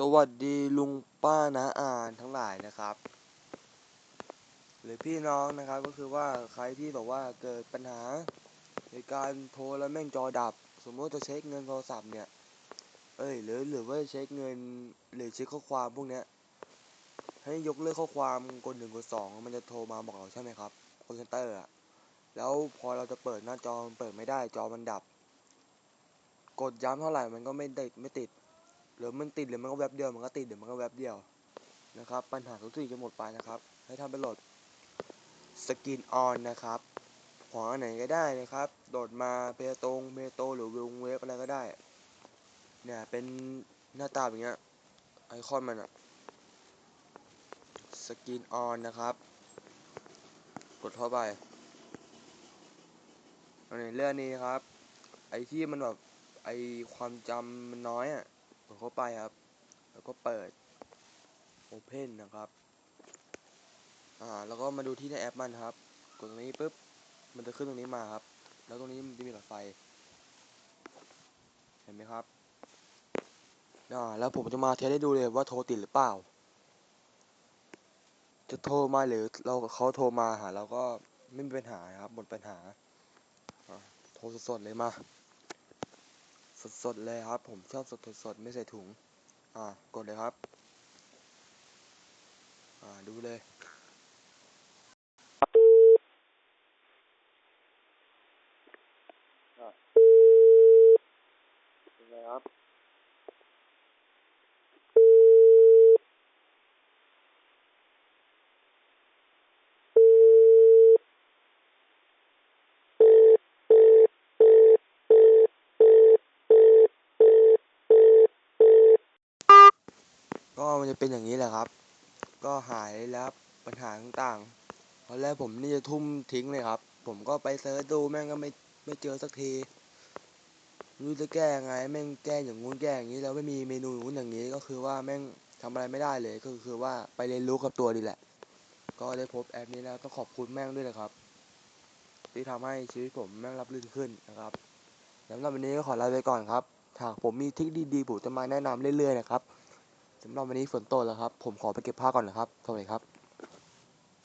สวัสดีลุงป้านาอานทั้งหลายนะครับ หรือพี่น้องนะครับก็คือว่าใครที่บอกว่าเกิดปัญหาในการโทรแล้วแม่งจอดับ สมมติจะเช็คเงินโทรศัพท์เนี่ย เอ้ยหรือหรือว่าเช็คเงินหรือเช็คข้อความพวกเนี้ยให้ยกเลิกข้อความกดหนึ่งกดสองมันจะโทรมาบอกเราใช่ไหมครับคอลเซนเตอร์อะแล้วพอเราจะเปิดหน้าจอมันเปิดไม่ได้จอมันดับ กดย้ำเท่าไหร่มันก็ไม่ติดไม่ติด หรือมันติดหรือมันก็แวบเดียวมันก็ติดหรือมันก็แวบเดียวนะครับ ปัญหาทุกสิ่งจะหมดไปนะครับ ให้ทำไปโหลดสกินออนนะครับของอันไหนก็ได้นะครับ โดดมาเพตรงเพโตหรือวงเวฟอะไรก็ได้ เนี่ยเป็นหน้าตาแบบเนี้ยไอคอนมันอะสกินออนนะครับ กดเข้าไปอันนี้เรื่องนี้ครับ ไอที่มันแบบไอความจำมันน้อยอะ กดเข้าไปครับ แล้วก็เปิด Open นะครับอ่าแล้วก็มาดูที่ในแอปมันครับ กดตรงนี้ปุ๊บมันจะขึ้นตรงนี้มาครับ แล้วตรงนี้มันจะมีหลอดไฟ เห็นไหมครับอ่าแล้วผมจะมาเทสให้ดูเลยว่าโทรติดหรือเปล่า จะโทรมาหรือเราเขาโทรมาหาเราก็ไม่มีปัญหาครับหมดปัญหาโทรสดๆเลยมา สดๆเลยครับ ผมชอบสดสดๆไม่ใส่ถุง อ่ากดเลยครับ อ่าดูเลย เป็นไงครับ ก็มันจะเป็นอย่างนี้แหละครับ ก็หายแล้วปัญหาต่างๆตอนแรกผมนี่จะทุ่มทิ้งเลยครับ ผมก็ไปเซิร์ชดูแม่งก็ไม่ไม่เจอสักทีรู้จะแก้ไงแม่งแก้อย่างงู้นแก้อย่างนี้แล้วไม่มีเมนูงู้นอย่างนี้ก็คือว่าแม่งทำอะไรไม่ได้เลยก็คือว่าไปเรียนรู้กับตัวดีแหละ ก็ได้พบแอปนี้แล้วต้องขอบคุณแม่งด้วยนะครับ ที่ทำให้ชีวิตผมแม่งรับรื่นขึ้นนะครับสำหรับวันนี้ก็ขอลาไปก่อนครับหากผมมีทิคดีๆผมจะมาแนะนำเรื่อยๆนะครับ สำหรับวันนี้ฝนตกแล้วครับ ผมขอไปเก็บผ้าก่อนนะครับสวัสดีครับ